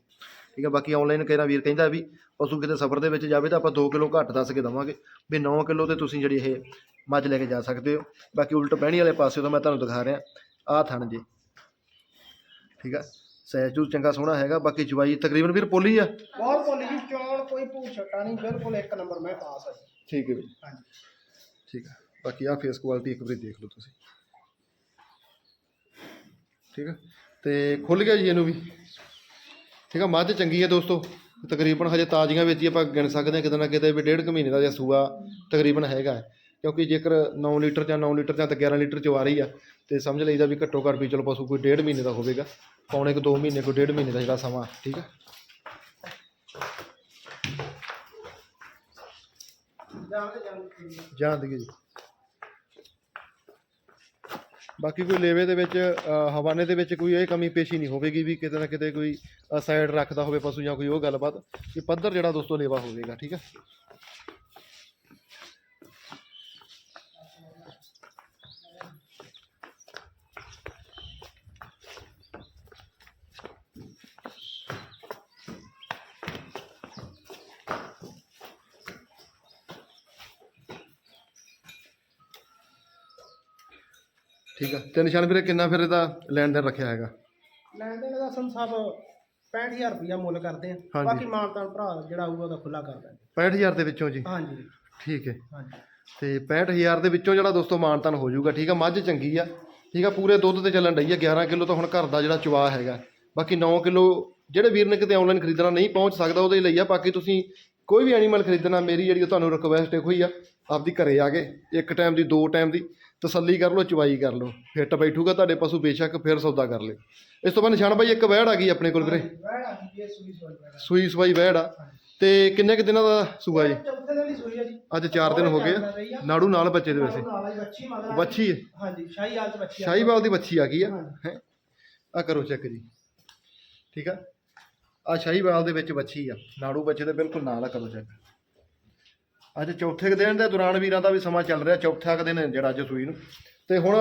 ਠੀਕ ਆ, ਬਾਕੀ ਆਨਲਾਈਨ ਕਹਿਣਾ ਵੀਰ ਕਹਿੰਦਾ ਵੀ ਪਸ਼ੂ ਕਿਤੇ ਸਫ਼ਰ ਦੇ ਵਿੱਚ ਜਾਵੇ ਤਾਂ ਆਪਾਂ 2 ਕਿਲੋ ਘੱਟ ਦੱਸ ਕੇ ਦਵਾਂਗੇ। ਵੀ 9 ਕਿਲੋ ਤੇ ਤੁਸੀਂ ਜਿਹੜੀ ਇਹ ਮੱਝ ਲੈ ਕੇ ਜਾ ਸਕਦੇ ਹੋ। ਬਾਕੀ ਉਲਟ ਪਹਿਣੀ ਵਾਲੇ ਪਾਸੇ ਤੋਂ ਮੈਂ ਤੁਹਾਨੂੰ ਦਿਖਾ ਰਿਹਾ। ਆਹ ਥਣ ਜੀ। ਠੀਕ ਹੈ ਸਹਿਜੂ ਚੰਗਾ ਸੋਹਣਾ ਹੈਗਾ ਬਾਕੀ ਚਵਾਈ ਤਕਰੀਬਨ ਵੀਰ ਪੋਲੀ ਆ? ਬਹੁਤ ਭੋਲੀ ਜੀ ਚੌਣ ਕੋਈ ਛੱਟਾ ਨਹੀਂ ਬਿਲਕੁਲ ਇੱਕ ਨੰਬਰ ਮੈਂ ਪਾਸ ਆ ਜੀ। ਠੀਕ ਹੈ ਵੀਰ। ਹਾਂਜੀ। ਠੀਕ ਆ। ਬਾਕੀ ਆ ਫੇਸ ਕੁਆਲਿਟੀ ਇੱਕ ਵਾਰੀ ਦੇਖ ਲਓ ਤੁਸੀਂ। ਠੀਕ ਆ? ਤੇ ਖੁੱਲ ਗਿਆ ਜੀ ਇਹਨੂੰ ਵੀ। ਠੀਕ ਆ ਮੱਝ ਚੰਗੀ ਹੈ ਦੋਸਤੋ। ਤਕਰੀਬਨ ਹਜੇ ਤਾਜ਼ੀਆਂ ਵਿੱਚ ਹੀ ਆਪਾਂ ਗਿਣ ਸਕਦੇ ਹਾਂ ਕਿਤੇ ਨਾ ਕਿਤੇ ਵੀ ਡੇਢ ਕੁ ਮਹੀਨੇ ਦਾ ਜਾਂ ਸੂਆ ਤਕਰੀਬਨ ਹੈਗਾ ਹੈ। ਕਿਉਂਕਿ ਜੇਕਰ 9 ਲੀਟਰ ਜਾਂ 9 ਲੀਟਰ ਜਾਂ ਤਾਂ 11 ਲੀਟਰ ਚਵਾ ਰਹੀ ਆ ਤੇ ਸਮਝ ਲਈਦਾ ਵੀ ਘੱਟੋ ਘੱਟ ਵੀ ਚਲੋ ਪਸ਼ੂ ਕੋਈ ਡੇਢ ਮਹੀਨੇ ਦਾ ਹੋਵੇਗਾ। ਪੌਣੇ ਕੁ 2 ਮਹੀਨੇ ਕੋਈ ਡੇਢ ਮਹੀਨੇ ਦਾ ਜਿਹੜਾ ਸਮਾਂ ਠੀਕ ਆ? ਜਾਣ ਦੇਈਏ ਜੀ। ਬਾਕੀ ਕੋਈ ਲੇਵੇ ਦੇ ਵਿੱਚ ਅ, ਹਵਾਨੇ ਦੇ ਵਿੱਚ ਕੋਈ ਇਹ ਕਮੀ ਪੇਸ਼ੀ ਨਹੀਂ ਹੋਵੇਗੀ ਵੀ ਕਿਤੇ ਨਾ ਕਿਤੇ ਕੋਈ ਸਾਈਡ ਰੱਖਦਾ ਹੋਵੇ ਪਸ਼ੂ ਜਾਂ ਕੋਈ ਉਹ ਗੱਲਬਾਤ ਕਿ ਪੱਧਰ ਜਿਹੜਾ ਦੋਸਤੋ ਲੇਵਾ ਹੋਵੇਗਾ ਠੀਕ ਹੈ ਠੀਕ ਆ। ਤੇ ਨਿਸ਼ਾਨ ਵੀਰੇ ਕਿੰਨਾ ਫਿਰ ਇਹਦਾ ਲੈਣ ਦੇਣ ਰੱਖਿਆ ਹੈਗਾ? ਲੈਣ ਦੇਣ ਦਾ ਸਾਹਿਬ 65000 ਰੁਪਇਆ ਮੁੱਲ ਕਰਦੇ ਆ। ਹਾਂਜੀ। ਬਾਕੀ ਮਾਨਤਾਨ ਭਰਾ ਜਿਹੜਾ ਆਊਗਾ ਉਹਦਾ ਖੁੱਲਾ ਕਰ ਦਾਂਗੇ 65000 ਦੇ ਵਿੱਚੋਂ ਜੀ? ਹਾਂਜੀ। ਠੀਕ ਹੈ। ਹਾਂਜੀ। ਤੇ 65000 ਦੇ ਵਿੱਚੋਂ ਜਿਹੜਾ ਦੋਸਤੋ ਮਾਨਤਨ ਹੋ ਜਾਊਗਾ ਠੀਕ ਆ। ਮੱਝ ਚੰਗੀ ਆ। ਠੀਕ ਆ ਪੂਰੇ ਦੁੱਧ ਤੇ ਚੱਲਣ ਡਈ ਆ। 11 ਕਿਲੋ ਤਾਂ ਹੁਣ ਘਰ ਦਾ ਜਿਹੜਾ ਚਵਾ ਹੈਗਾ। ਬਾਕੀ 9 ਕਿਲੋ ਜਿਹੜੇ ਵੀਰ ਨੇ ਕਿਤੇ ਆਨਲਾਈਨ ਖਰੀਦਣਾ ਨਹੀਂ ਪਹੁੰਚ ਸਕਦਾ ਉਹਦੇ ਲਈ ਆ। ਬਾਕੀ ਤੁਸੀਂ ਕੋਈ ਵੀ ਐਨੀਮਲ ਖਰੀਦਣਾ ਮੇਰੀ ਜਿਹੜੀ ਉਹ ਤੁਹਾਨੂੰ ਰਿਕਵੈਸਟ ਇਹੋ ਹੀ ਆ ਆਪਦੀ ਘਰੇ ਆ ਕੇ ਇੱਕ ਟਾਈਮ ਦੀ ਦੋ ਟਾਈਮ ਦੀ। ਤਸੱਲੀ ਕਰ ਲਓ ਚਵਾਈ ਕਰ ਲਓ। ਫਿੱਟ ਬੈਠੂਗਾ ਤੁਹਾਡੇ ਪਸ਼ੂ ਬੇਸ਼ੱਕ ਫਿਰ ਸੌਦਾ ਕਰ ਲਿਓ ਇਸ ਤੋਂ ਬਾਅਦ ਨਿਸ਼ਾਨ ਬਾਈ ਇੱਕ ਵਹਿੜ ਆ ਗਈ ਆਪਣੇ ਕੋਲ ਵੀਰੇ। ਵੈੜ ਆ ਗਈ ਇਹ ਸੂਈ ਸੂਈ ਆ। ਸੂਈ ਸਵਾਈ ਵਹਿੜ ਆ। ਤੇ ਕਿੰਨੇ ਕੁ ਦਿਨਾਂ ਦਾ ਸੂਆ ਜੀ? ਚੌਥੇ ਦਿਨ ਦੀ ਸੂਈ ਆ ਜੀ। ਅੱਜ 4 ਦਿਨ ਹੋ ਗਏ ਆ। ਨਾੜੂ ਨਾਲ ਬੱਚੇ ਦੇ ਵੈਸੇ। ਨਾਲ ਹੀ ਬੱਚੀ ਮਗਰ ਵੱਛੀ ਹੈ ਹਾਂਜੀ ਸ਼ਾਹੀ ਹਾਲ ਚ ਬੱਚੀ ਆ। ਸ਼ਾਹੀਵਾਲ ਦੀ ਬੱਚੀ ਆ ਗਈ ਆ। ਹੈ? ਆ ਕਰੋ ਚੈੱਕ ਜੀ। ਠੀਕ ਆ? ਆ ਸ਼ਾਹੀਵਾਲ ਦੇ ਵਿੱਚ ਬੱਚੀ ਆ। ਨਾੜੂ ਬੱਚੇ ਦੇ ਬਿਲਕੁਲ ਨਾਲ ਆ ਕਰੋ ਚੈੱਕ ਅੱਜ ਚੌਥੇ ਦਿਨ ਦੇ ਦੌਰਾਨ ਵੀਰਾਂ ਦਾ ਵੀ ਸਮਾਂ ਚੱਲ ਰਿਹਾ ਚੌਥਾ ਕੁ ਦਿਨ ਹੈ ਜਿਹੜਾ ਅੱਜ ਸੂਈ ਨੂੰ। ਤੇ ਹੁਣ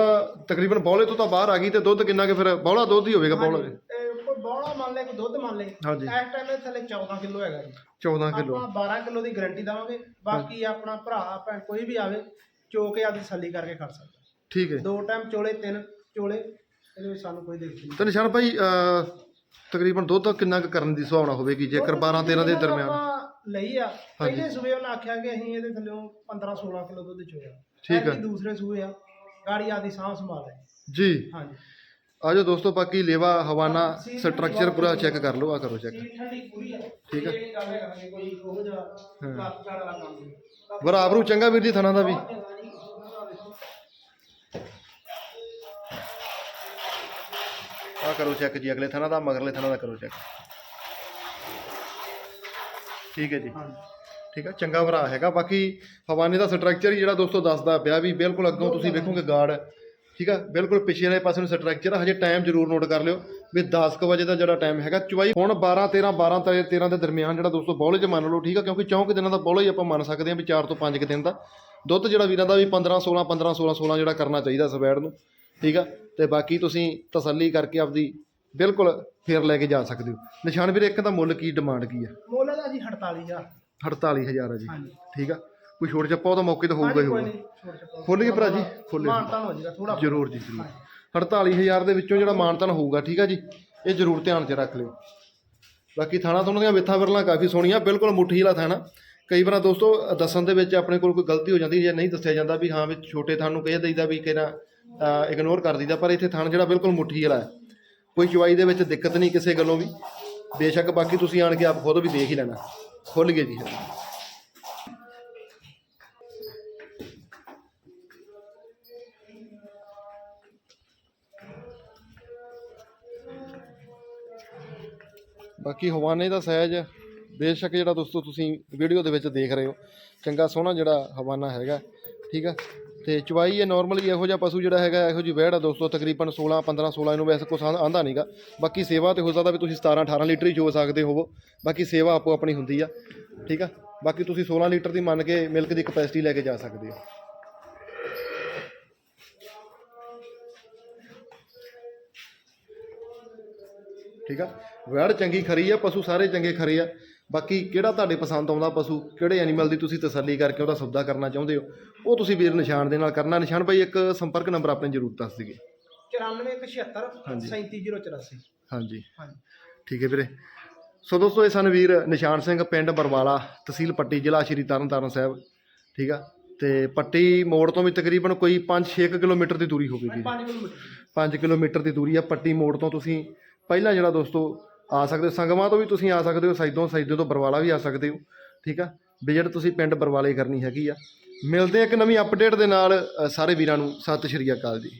ਤਕਰੀਬਨ ਬੌਲੇ ਤੋਂ ਤਾਂ ਬਾਹਰ ਆ ਗਈ ਤੇ ਦੁੱਧ ਕਿੰਨਾ ਕਿ ਫਿਰ ਬੌਲਾ ਦੁੱਧ ਹੀ ਹੋਵੇਗਾ ਬੌਲਾ। ਇਹ ਕੋਈ ਬੌਲਾ ਮੰਨ ਲੈ ਕੋਈ ਦੁੱਧ ਮੰਨ ਲੈ। ਹਾਂਜੀ। ਇਸ ਟਾਈਮ ਦੇ ਥੱਲੇ 14 ਕਿਲੋ ਹੈਗਾ ਜੀ। 14 ਕਿਲੋ। ਆਪਾਂ 12 ਕਿਲੋ ਦੀ ਗਾਰੰਟੀ ਦਵਾਂਗੇ ਬਾਕੀ ਆਪਣਾ ਭਰਾ ਭੈਣ ਕੋਈ ਵੀ ਆਵੇ ਚੋ ਕੇ ਆਪਦੀ ਤਸੱਲੀ ਕਰਕੇ ਖੜ ਸਕਦਾ। ਠੀਕ ਹੈ ਦੋ ਟਾਈਮ ਚੋਲੇ ਤਿੰਨ ਚੋਲੇ ਇਹਦੇ ਵਿੱਚ ਸਾਨੂੰ ਕੋਈ ਦਿੱਕਤ ਨਹੀਂ। ਤੇ ਨਿਸ਼ਾਨ ਭਾਈ ਅਹ, ਤਕਰੀਬਨ ਦੁੱਧ ਕਿੰਨਾ ਕੁ ਕਰਨ ਦੀ ਸੁਭਾਵਨਾ ਹੋਵੇਗੀ ਜੇਕਰ 12 13 ਦੇ ਦਰਮਿਆਨ? ਲਈ ਆ। ਪਹਿਲੇ ਸੂਏ ਉਹਨੇ ਆਖਿਆ ਕਿ ਅਸੀਂ ਇਹਦੇ ਥੱਲੇ 15 16 ਕਿਲੋ ਦੁੱਧ ਚੋਇਆ। ਠੀਕ ਆ। ਐਤਕੀ ਦੂਸਰੇ ਸੂਏ ਆ ਗਾੜੀ ਆਦੀ ਸਾਂਭ ਸੰਭਾਲ ਹੈ ਜੀ। ਹਾਂਜੀ। ਆਜੋ ਦੋਸਤੋ ਬਾਕੀ ਲੇਵਾ ਹਵਾਨਾ ਸਟਰਕਚਰ ਪੂਰਾ ਚੈੱਕ ਕਰ ਲਓ ਆ ਕਰੋ ਚੈੱਕ ਸੀਲ ਠੰਡੀ ਪੂਰੀ ਆ। ਠੀਕ ਆ। ਇਹ ਨਹੀਂ ਗੱਲ ਕਰਾਂਗੇ ਕੋਈ ਉਹ ਜਿਹਾ ਲੱਤ ਛਾੜ ਵਾਲਾ ਕੰਮ ਨਹੀਂ। ਬਰਾਬਰੂ ਚੰਗਾ ਵੀਰ ਜੀ ਥਣਾ ਦਾ ਵੀ। ਆ ਕਰੋ ਚੈੱਕ ਜੀ ਅਗਲੇ ਥਣਾ ਦਾ ਮਗਰਲੇ ਥਣਾ ਦਾ ਕਰੋ ਚੈੱਕ ਠੀਕ ਹੈ ਜੀ। ਠੀਕ ਹੈ ਚੰਗਾ ਭਰਾ ਹੈਗਾ। ਬਾਕੀ ਹਵਾਨੇ ਦਾ ਸਟਰਕਚਰ ਹੀ ਜਿਹੜਾ ਦੋਸਤੋ ਦੱਸਦਾ ਪਿਆ ਵੀ ਬਿਲਕੁਲ ਅੱਗੋਂ ਤੁਸੀਂ ਵੇਖੋਗੇ ਗਾਰਡ ਠੀਕ ਆ ਬਿਲਕੁਲ ਪਿਛਲੇ ਵਾਲੇ ਪਾਸੇ ਨੂੰ ਸਟਰਕਚਰ ਹਜੇ ਟਾਈਮ ਜ਼ਰੂਰ ਨੋਟ ਕਰ ਲਿਓ ਵੀ 10 ਕੁ ਵਜੇ ਦਾ ਜਿਹੜਾ ਟਾਈਮ ਹੈਗਾ। ਚੁਵਾਈ ਹੁਣ 12 13 12 ਤੇ 13 ਦੇ ਦਰਮਿਆਨ ਜਿਹੜਾ ਦੋਸਤੋ ਬੌਲੇ 'ਚ ਮੰਨ ਲਓ ਠੀਕ ਆ ਕਿਉਂਕਿ ਚੌਂਕ ਦਿਨਾਂ ਦਾ ਬੌਲਾ ਹੀ ਆਪਾਂ ਮੰਨ ਸਕਦੇ ਹਾਂ ਵੀ 4 ਤੋਂ 5 ਕੁ ਦਿਨ ਦਾ। ਦੁੱਧ ਜਿਹੜਾ ਵੀਰਾਂ ਦਾ ਵੀ 15 16 15 16 16 ਜਿਹੜਾ ਕਰਨਾ ਚਾਹੀਦਾ ਸਵੈੜ ਨੂੰ। ਠੀਕ ਆ ਤੇ ਬਾਕੀ ਤੁਸੀਂ ਤਸੱਲੀ ਕਰਕੇ ਆਪਦੀ ਬਿਲਕੁਲ ਫੇਰ ਲੈ ਕੇ ਜਾ ਸਕਦੇ ਹੋ। ਨਿਸ਼ਾਨ ਵੀਰੇ ਇੱਕ ਦਾ ਮੁੱਲ ਕੀ ਡਿਮਾਂਡ ਕੀ ਆ? ਮੁੱਲ ਦਾ ਜੀ 48000 48000 ਆ ਜੀ। ਹਾਂਜੀ। ਠੀਕ ਆ। ਕੋਈ ਛੋਟ ਛੱਪਾ ਉਹਦਾ ਮੌਕੇ ਤੇ ਹੋਊਗਾ ਹੀ ਹੋਊਗਾ। ਨਹੀਂ ਛੋੜ ਛੱਪਾ ਖੁੱਲ ਗਏ ਭਰਾ ਜੀ? ਖੁੱਲ ਮਾਨਤਾ ਹੋ ਜਾਏਗਾ ਥੋੜਾ ਜ਼ਰੂਰ ਜੀ ਜ਼ਰੂਰ। 48000 ਦੇ ਵਿੱਚੋਂ ਜਿਹੜਾ ਮਾਨਤਨ ਹੋਊਗਾ ਠੀਕ ਆ ਜੀ ਇਹ ਜ਼ਰੂਰ ਧਿਆਨ 'ਚ ਰੱਖ ਲਿਓ। ਬਾਕੀ ਥਾਣਾ ਤੋਂ ਉਹਨਾਂ ਦੀਆਂ ਵਿਥਾਂ ਵਿਰਲਾਂ ਕਾਫੀ ਸੋਹਣੀਆਂ ਬਿਲਕੁਲ ਮੁੱਠੀ ਵਾਲਾ ਥਾਣਾ। ਕਈ ਵਾਰ ਦੋਸਤੋ ਦੱਸਣ ਦੇ ਵਿੱਚ ਆਪਣੇ ਕੋਲ ਕੋਈ ਗਲਤੀ ਹੋ ਜਾਂਦੀ ਜੇ ਨਹੀਂ ਦੱਸਿਆ ਜਾਂਦਾ ਵੀ ਹਾਂ ਵੀ ਛੋਟੇ ਥਾਣ ਨੂੰ ਕਹਿ ਦਈਦਾ ਵੀ ਕਿਹੜਾ ਇਗਨੋਰ ਕਰ ਦਈਦਾ ਪਰ ਇੱਥੇ ਥਾਣ ਜਿਹੜਾ ਬਿਲਕੁਲ ਮੁੱਠੀ ਵਾਲਾ ਹੈ। ਕੋਈ ਚਵਾਈ ਦੇ ਵਿੱਚ ਦਿੱਕਤ ਨਹੀਂ ਕਿਸੇ ਗੱਲੋਂ ਵੀ। ਬੇਸ਼ੱਕ ਬਾਕੀ ਤੁਸੀਂ ਆਣ ਕੇ ਆਪ ਖੁਦ ਵੀ ਦੇਖ ਹੀ ਲੈਣਾ। ਖੁੱਲ ਗਏ ਜੀ ਬਾਕੀ ਹਵਾਨੇ ਦਾ ਸਹਿਜ, ਬੇਸ਼ੱਕ ਜਿਹੜਾ ਦੋਸਤੋ ਤੁਸੀਂ ਵੀਡੀਓ ਦੇ ਵਿੱਚ ਦੇਖ ਰਹੇ ਹੋ। ਚੰਗਾ ਸੋਹਣਾ ਜਿਹੜਾ ਹਵਾਨਾ ਹੈਗਾ। ਠੀਕ ਆ? ਤੇ ਚਵਾਈ ਇਹ ਨਾਰਮਲੀ ਇਹੋ ਜਿਹਾ ਪਸ਼ੂ ਜਿਹੜਾ ਹੈਗਾ, ਇਹੋ ਜਿਹੀ ਵਹਿੜ ਆ ਦੋਸਤੋ, ਤਕਰੀਬਨ 16 15 16 ਇਹਨੂੰ ਵੈਸੇ ਕੁਛ ਆਂਦਾ ਆਂਦਾ ਨਹੀਂਗਾ ਬਾਕੀ ਸੇਵਾ ਤੇ ਹੋ ਸਕਦਾ ਵੀ ਤੁਸੀਂ 17 18 ਲੀਟਰ ਹੀ ਚੋ ਸਕਦੇ ਹੋਵੋ। ਬਾਕੀ ਸੇਵਾ ਆਪੋ ਆਪਣੀ ਹੁੰਦੀ ਆ, ਠੀਕ ਆ? ਬਾਕੀ ਤੁਸੀਂ 16 ਲੀਟਰ ਦੀ ਮੰਨ ਕੇ ਮਿਲਕ ਦੀ ਕਪੈਸਿਟੀ ਲੈ ਕੇ ਜਾ ਸਕਦੇ ਹੋ। ਠੀਕ ਆ? ਵੈੜ ਚੰਗੀ ਖਰੀ ਆ, ਪਸ਼ੂ ਸਾਰੇ ਚੰਗੇ ਖਰੇ ਆ। ਬਾਕੀ ਕਿਹੜਾ ਤੁਹਾਡੇ ਪਸੰਦ ਆਉਂਦਾ ਪਸ਼ੂ ਕਿਹੜੇ ਐਨੀਮਲ ਦੀ ਤੁਸੀਂ ਤਸੱਲੀ ਕਰਕੇ ਉਹਦਾ ਸੌਦਾ ਕਰਨਾ ਚਾਹੁੰਦੇ ਹੋ ਉਹ ਤੁਸੀਂ ਵੀਰ ਨਿਸ਼ਾਨ ਦੇ ਨਾਲ ਕਰਨਾ। ਨਿਸ਼ਾਨ ਭਾਈ ਇੱਕ ਸੰਪਰਕ ਨੰਬਰ ਆਪਣੇ ਜ਼ਰੂਰ ਦੱਸ ਦਿਓ 9476 ਹਾਂਜੀ। 37084 ਹਾਂਜੀ। ਹਾਂਜੀ। ਠੀਕ ਹੈ ਵੀਰੇ। ਸੋ ਦੋਸਤੋ ਇਹ ਸਨ ਵੀਰ ਨਿਸ਼ਾਨ ਸਿੰਘ ਪਿੰਡ ਬਰਵਾਲਾ ਤਹਿਸੀਲ ਪੱਟੀ ਜ਼ਿਲ੍ਹਾ ਸ਼੍ਰੀ ਤਰਨਤਾਰਨ ਸਾਹਿਬ। ਠੀਕ ਆ? ਤੇ ਪੱਟੀ ਮੋੜ ਤੋਂ ਵੀ ਤਕਰੀਬਨ ਕੋਈ 5-6 ਕਿਲੋਮੀਟਰ ਦੀ ਦੂਰੀ ਹੋਵੇਗੀ। 5 ਕਿਲੋਮੀਟਰ। 5 ਕਿਲੋਮੀਟਰ ਦੀ ਦੂਰੀ ਆ। ਪੱਟੀ ਮੋੜ ਤੋਂ ਤੁਸੀਂ ਪਹਿਲਾਂ ਜਿਹੜਾ ਦੋਸਤੋ ਆ ਸਕਦੇ ਹੋ। ਸੰਗਮਾਂ ਤੋਂ ਵੀ ਤੁਸੀਂ ਆ ਸਕਦੇ ਹੋ ਸਾਈਦੋਂ ਸੈਦੋਂ ਤੋਂ ਬਰਵਾਲਾ ਵੀ ਆ ਸਕਦੇ ਹੋ, ਠੀਕ ਆ? ਵਿਜ਼ਿਟ ਤੁਸੀਂ ਪਿੰਡ ਬਰਵਾਲੇ ਕਰਨੀ ਹੈਗੀ ਆ। ਮਿਲਦੇ ਆ ਇੱਕ ਨਵੀਂ ਅਪਡੇਟ ਦੇ ਨਾਲ ਸਾਰੇ ਵੀਰਾਂ ਨੂੰ। ਸਤਿ ਸ਼੍ਰੀ ਅਕਾਲ ਜੀ।